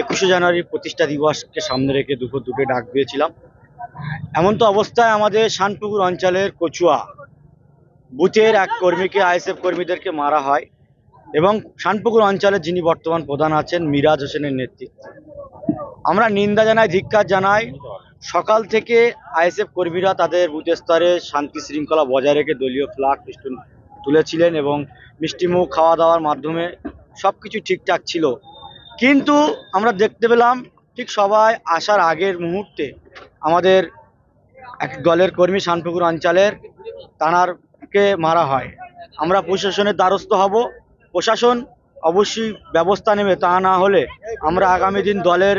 একুশে জানুয়ারি প্রতিষ্ঠা দিবসকে সামনে রেখে দুপুর দুটো ডাক দিয়েছিলাম। এমন তো অবস্থায় আমাদের শানপুকুর অঞ্চলের কচুয়া, বুথের এক কর্মীকে, আইএসএফ কর্মীদেরকে মারা হয় এবং শানপুকুর অঞ্চলের যিনি বর্তমান প্রধান আছেন, মিরাজ হোসেনের নেতৃত্বে। আমরা নিন্দা জানাই, ধিক্কার জানাই। সকাল থেকে আইএসএফ কর্মীরা তাদের বুথ স্তরে শান্তি শৃঙ্খলা বজায় রেখে দলীয় ফ্ল্যাগ তুলেছিলেন এবং মিষ্টিমুখ খাওয়া দাওয়ার মাধ্যমে সব কিছু ঠিকঠাক ছিল। কিন্তু আমরা দেখতে পেলাম ঠিক সবাই আসার আগের মুহূর্তে আমাদের এক দলের কর্মী শানপুকুর অঞ্চলের তানারকে মারা হয়। আমরা প্রশাসনের দ্বারস্থ হব। প্রশাসন অবশ্যই ব্যবস্থা নেবে তা না হলে আমরা আগামী দিন দলের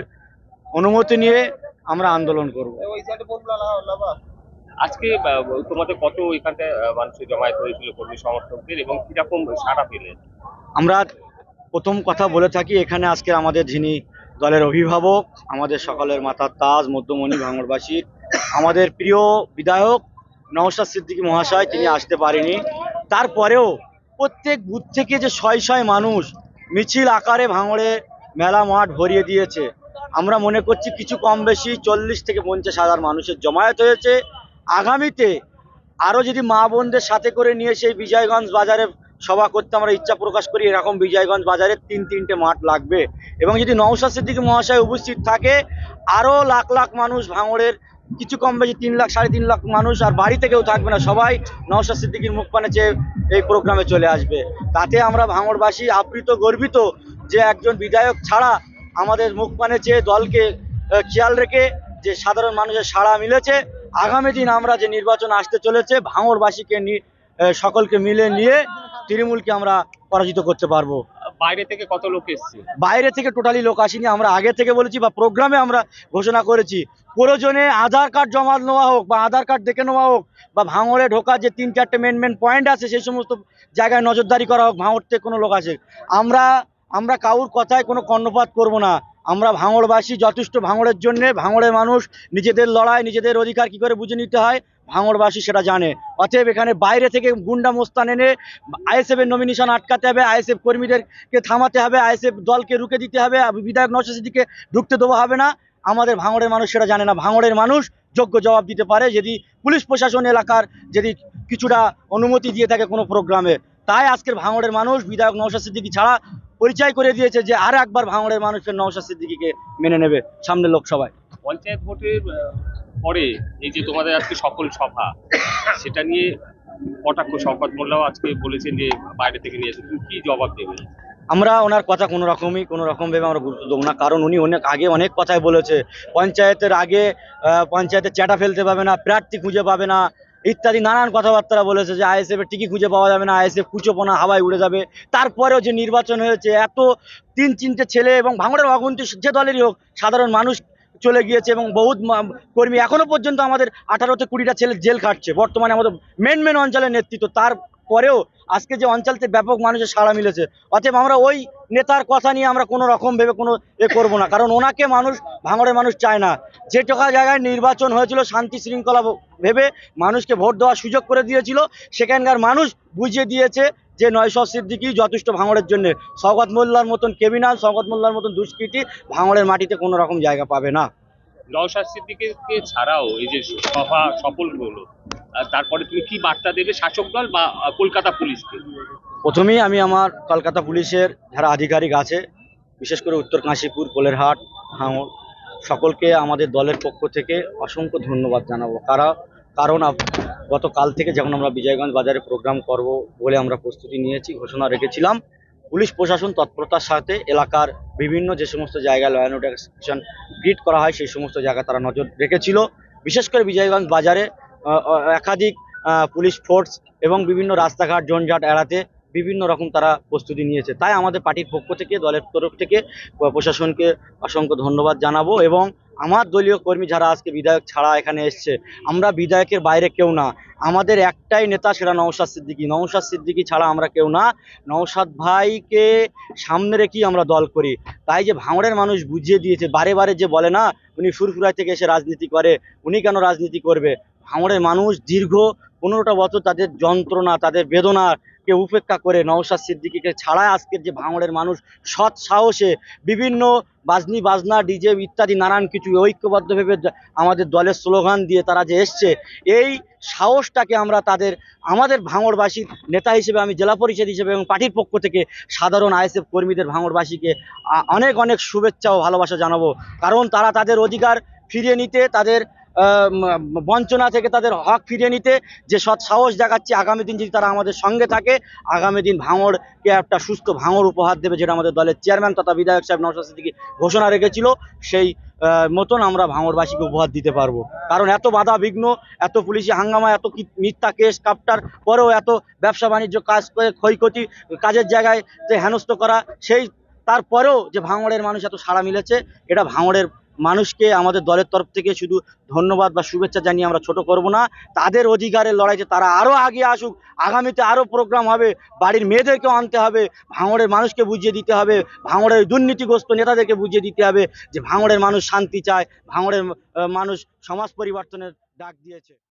অনুমতি নিয়ে আমরা আন্দোলন করব। আজকে তোমাদের কত এখানটায় আহ, মানুষের জমায়েত হয়েছিল কর্মী সমর্থকদের এবং কীরকম সাড়া পেলেন? আমরা প্রথম কথা বলে থাকি, এখানে আজকে আমাদের যিনি দলের অভিভাবক, আমাদের সকলের মাথার তাজ, মধ্যমণি ভাঙড়বাসীর আমাদের প্রিয় বিধায়ক নওশাদ সিদ্দিকী মহাশয়, তিনি আসতে পারেনি। তারপরেও প্রত্যেক বুথ থেকে যে শয় শয় মানুষ মিছিল আকারে ভাঙড়ে মেলা মাঠ ভরিয়ে দিয়েছে, আমরা মনে করছি কিছু কম বেশি চল্লিশ থেকে পঞ্চাশ হাজার মানুষের জমায়েত হয়েছে। আগামীতে আরও যদি মা বোনদের সাথে করে নিয়ে সেই বিজয়গঞ্জ বাজারে সভা করতে আমরা ইচ্ছা প্রকাশ করি, এরকম বিজয়গঞ্জ বাজারে তিন তিনটে মাঠ লাগবে। এবং যদি নওশাদ সিদ্দিকী মহাশয় উপস্থিত থাকে, আরও লাখ লাখ মানুষ ভাঙড়ের, কিছু কম বেশি তিন লাখ, সাড়ে তিন লাখ মানুষ আর বাড়িতে কেউ থাকবে না, সবাই নওশাদ সিদ্দিকীর মুখ পানে চেয়ে এই প্রোগ্রামে চলে আসবে। তাতে আমরা ভাঙড়বাসী আবৃত গর্বিত যে একজন বিধায়ক ছাড়া আমাদের মুখ পানে চেয়ে দলকে খেয়াল রেখে যে সাধারণ মানুষের সাড়া মিলেছে, আগামী দিন আমরা যে নির্বাচন আসতে চলেছে, ভাঙড়বাসীকে সকলকে মিলে নিয়ে তৃণমূলকে আমরা পরাজিত করতে পারব। বাইরে থেকে কত লোক এসছে? বাইরে থেকে টোটালি লোক আসেনি আমরা আগে থেকে বলেছি বা প্রোগ্রামে আমরা ঘোষণা করেছি। প্রয়োজনে আধার কার্ড জমা নেওয়া হোক বা আধার কার্ড দেখে নেওয়া হোক বা ভাঙড়ে ঢোকার যে তিন চারটে মেন মেন পয়েন্ট আছে সেই সমস্ত জায়গায় নজরদারি করা হোক ভাঙড় থেকে কোনো লোক আসে। আমরা আমরা কাউর কথায় কোনো কর্ণপাত করব না। আমরা ভাঙড়বাসী যথেষ্ট ভাঙড়ের জন্যে ভাঙড়ের মানুষ নিজেদের লড়াই নিজেদের অধিকার কি করে বুঝে নিতে হয় ভাঙড়বাসী সেটা জানে। অতএব এখানে বাইরে থেকে গুন্ডা মোস্তান এনে আইএসএফ এর নমিনেশন আটকাতে হবে, আইএসএফ কর্মীদেরকে থামাতে হবে, আইএসএফ দলকে রুখে দিতে হবে বিধায়ক নশাসিদিকে ঢুকতে দেওয়া হবে না। আমাদের ভাঙড়ের মানুষ সেটা জানে না। ভাঙড়ের মানুষ যোগ্য জবাব দিতে পারে যদি পুলিশ প্রশাসন এলাকার যদি কিছুটা অনুমতি দিয়ে থাকে কোনো প্রোগ্রামে। তাই আজকের ভাঙড়ের মানুষ বিধায়ক নৌশাদ সিদ্দিকি ছাড়া পরিচয় করে দিয়েছে যে আর একবার ভাঙড়ের মানুষের নৌশাদ সিদ্দিকিকে মেনে নেবে সামনের লোকসভায়। পঞ্চায়েত ভোটের পরে এই যে তোমাদের আজকে সকল সভা, সেটা নিয়ে কটাক্ষ শওকত মোল্লাও আজকে বলেছেন যে বাইরে থেকে নিয়ে এসে তুমি কি জবাব দেবে আমরা ওনার কথা কোনো রকমই, কোনো রকম ভেবে আমরা গুরুত্ব দেবো না, কারণ উনি অনেক আগে অনেক কথাই বলেছে। পঞ্চায়েতের আগে পঞ্চায়েতে চ্যাটা ফেলতে পাবে না, প্রার্থী খুঁজে পাবে না, ইত্যাদি নানান কথাবার্তা বলেছে যে আইএসএফ এর টিকি খুঁজে পাওয়া যাবে না, আইএসএফ কুচোপনা হাওয়ায় উড়ে যাবে। তারপরেও যে নির্বাচন হয়েছে, এত তিন তিনটে ছেলে এবং ভাঙড়ের অগুন্তি যে দলেরই হোক, সাধারণ মানুষ চলে গিয়েছে এবং বহুত কর্মী এখনও পর্যন্ত আমাদের আঠারোতে কুড়িটা ছেলে জেল খাটছে। বর্তমানে আমাদের মেন মেন অঞ্চলের নেতৃত্ব। তারপরেও আজকে যে অঞ্চলতে ব্যাপক মানুষের সাড়া মিলেছে, অতএব আমরা ওই নেতার কথা নিয়ে আমরা কোনো রকম ভেবে কোনো এ করব না। কারণ ওনাকে মানুষ, ভাঙড়ের মানুষ চায় না। যে টাকা জায়গায় নির্বাচন হয়েছিল শান্তি শৃঙ্খলা ভেবে মানুষকে ভোট দেওয়ার সুযোগ করে দিয়েছিল, সেখানকার মানুষ বুঝিয়ে দিয়েছে যে নয়শো সিদ্দিকি যথেষ্ট ভাঙড়ের জন্য? সৌগত মোল্লার মতন কেবিনাল সৌগত মোল্লার মতন দুষ্কৃতি ভাঙড়ের মাটিতে কোনো রকম জায়গা পাবে না। নওশাদ সিদ্দিকীকে ছাড়াও এই যে সভা সফল হলো তারপরে তুমি কি বার্তা দেবে শাসক দল বা কলকাতা পুলিশকে? প্রথমেই আমি আমার কলকাতা পুলিশের যারা আধিকারিক আছে বিশেষ করে উত্তর কাশীপুর কোলেরহাট ভাঙড় সকলকে আমাদের দলের পক্ষ থেকে অসংখ্য ধন্যবাদ জানাব। কারা কারণ গতকাল থেকে যেমন আমরা বিজয়গঞ্জ বাজারে প্রোগ্রাম করব বলে আমরা প্রস্তুতি নিয়েছি, ঘোষণা রেখেছিলাম। পুলিশ প্রশাসন তৎপরতার সাথে এলাকার বিভিন্ন যে সমস্ত জায়গায় লয়ন অ্যান্ড গ্রিট করা হয়, সেই সমস্ত জায়গায় তারা নজর রেখেছিল। বিশেষ করে বিজয়গঞ্জ বাজারে একাধিক পুলিশ ফোর্স এবং বিভিন্ন রাস্তাঘাট, জঞ্জাট এড়াতে বিভিন্ন রকম তারা প্রস্তুতি নিয়েছে। তাই আমাদের পার্টির পক্ষ থেকে, দলের তরফ থেকে প্রশাসনকে অসংখ্য ধন্যবাদ জানাব এবং আমার দলীয় কর্মী যারা আজকে বিধায়ক ছাড়া এখানে এসছে, আমরা বিধায়কের বাইরে কেউ না। আমাদের একটাই নেতা সেটা নওশাদ সিদ্দিকী। নওশাদ সিদ্দিকী ছাড়া আমরা কেউ না। নওশাদ ভাইকে সামনে রেখেই আমরা দল করি। তাই যে ভাঙড়ের মানুষ বুঝিয়ে দিয়েছে, বারে বারে যে বলে না, উনি ফুরফুরাই থেকে এসে রাজনীতি করে, উনি কেন রাজনীতি করবে? ভাঙড়ের মানুষ দীর্ঘ পনেরোটা বছর তাদের যন্ত্রণা, তাদের বেদনা কে উপেক্ষা করে নওশাদ সিদ্দিকীকে ছাড়া আজকের যে ভাঙড়ের মানুষ সৎ সাহসে বিভিন্ন বাজনি, বাজনা, ডিজে ইত্যাদি, নানান কিছু ঐক্যবদ্ধভাবে যা- আমাদের দলের স্লোগান দিয়ে তারা যে এসছে, এই সাহসটাকে আমরা তাদের, আমাদের ভাঙড়বাসীর নেতা হিসেবে আমি জেলা পরিষদ হিসেবে এবং পার্টির পক্ষ থেকে সাধারণ আইএসএফ কর্মীদের ভাঙড়বাসীকে অনেক অনেক শুভেচ্ছা ও ভালোবাসা জানাব। কারণ তারা তাদের অধিকার ফিরিয়ে নিতে, তাদের বঞ্চনা থেকে তাদের হক ফিরিয়ে নিতে যে সৎ সাহস দেখাচ্ছে আগামী দিন যদি তারা আমাদের সঙ্গে থাকে, আগামী দিন ভাঙড়কে একটা সুস্থ ভাঙড় উপহার দেবে যেটা আমাদের দলের চেয়ারম্যান তথা বিধায়ক সাহেব নওশাদ সিদ্দিকী ঘোষণা রেখেছিল, সেই মতন আমরা ভাঙড়বাসীকে উপহার দিতে পারব। কারণ এত বাধা বিঘ্ন, এত পুলিশি হাঙ্গামা, এত মিথ্যা কেস, কাপটার পরেও এত ব্যবসা বাণিজ্য কাজ করে ক্ষয়ক্ষতি, কাজের জায়গায় যে হেনস্থ করা, সেই, তারপরেও যে ভাঙড়ের মানুষ এত সাড়া মিলেছে, এটা ভাঙড়ের মানুষকে আমাদের দলের তরফ থেকে শুধু ধন্যবাদ বা শুভেচ্ছা জানিয়ে আমরা ছোট করব না। তাদের অধিকারের লড়াইতে তারা আরও আগে আসুক, আগামীতে আরও প্রোগ্রাম হবে, বাড়ির মেয়েদেরকেও আনতে হবে, ভাঙড়ের মানুষকে বুঝিয়ে দিতে হবে, ভাঙড়ের দুর্নীতিগ্রস্ত নেতাদেরকে বুঝিয়ে দিতে হবে যে ভাঙড়ের মানুষ শান্তি চায়, ভাঙড়ের মানুষ সমাজ পরিবর্তনের ডাক দিয়েছে।